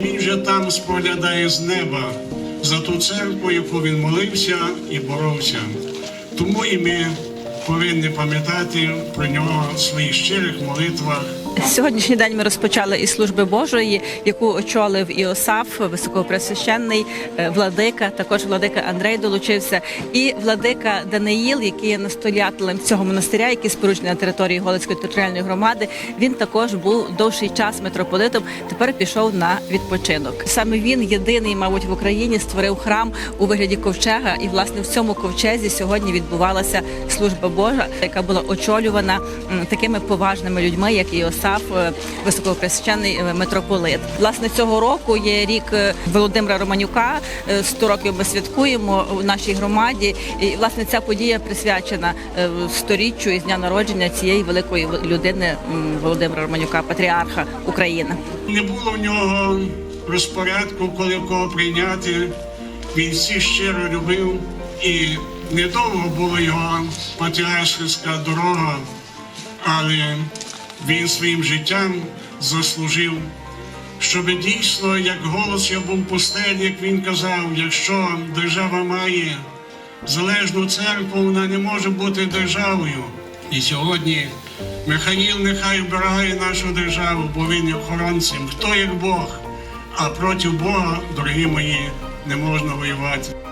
вже там споглядає з неба за ту церкву, яку він молився і боровся. Тому і ми повинні пам'ятати про нього в своїх щирих молитвах. Сьогоднішній день ми розпочали із служби Божої, яку очолив Іосаф, високопресвященний е, владика. Також владика Андрей долучився, і владика Даниїл, який є настоятелем цього монастиря, який споруджений на території Галицької територіальної громади. Він також був довший час митрополитом. Тепер пішов на відпочинок. Саме він єдиний, мабуть, в Україні створив храм у вигляді ковчега, і власне в цьому ковчезі сьогодні відбувалася служба Божа, яка була очолювана такими поважними людьми, як Іосаф, е, високопресвященний е, митрополит. Власне, цього року є рік е, Володимира Романюка. е, 100 років ми святкуємо у нашій громаді. І власне ця подія присвячена сторіччю із дня народження цієї великої людини Володимира Романюка, патріарха України. Не було в нього розпорядку, коли кого прийняти. Він всіх щиро любив, і недовго була його патріаршська дорога, але він своїм життям заслужив, щоб дійсно, як голос я був пустель, як він казав, якщо держава має залежну церкву, вона не може бути державою. І сьогодні Михаїл нехай вбирає нашу державу, бо він є охоронцем. Хто як Бог? А проти Бога, дорогі мої, не можна воювати.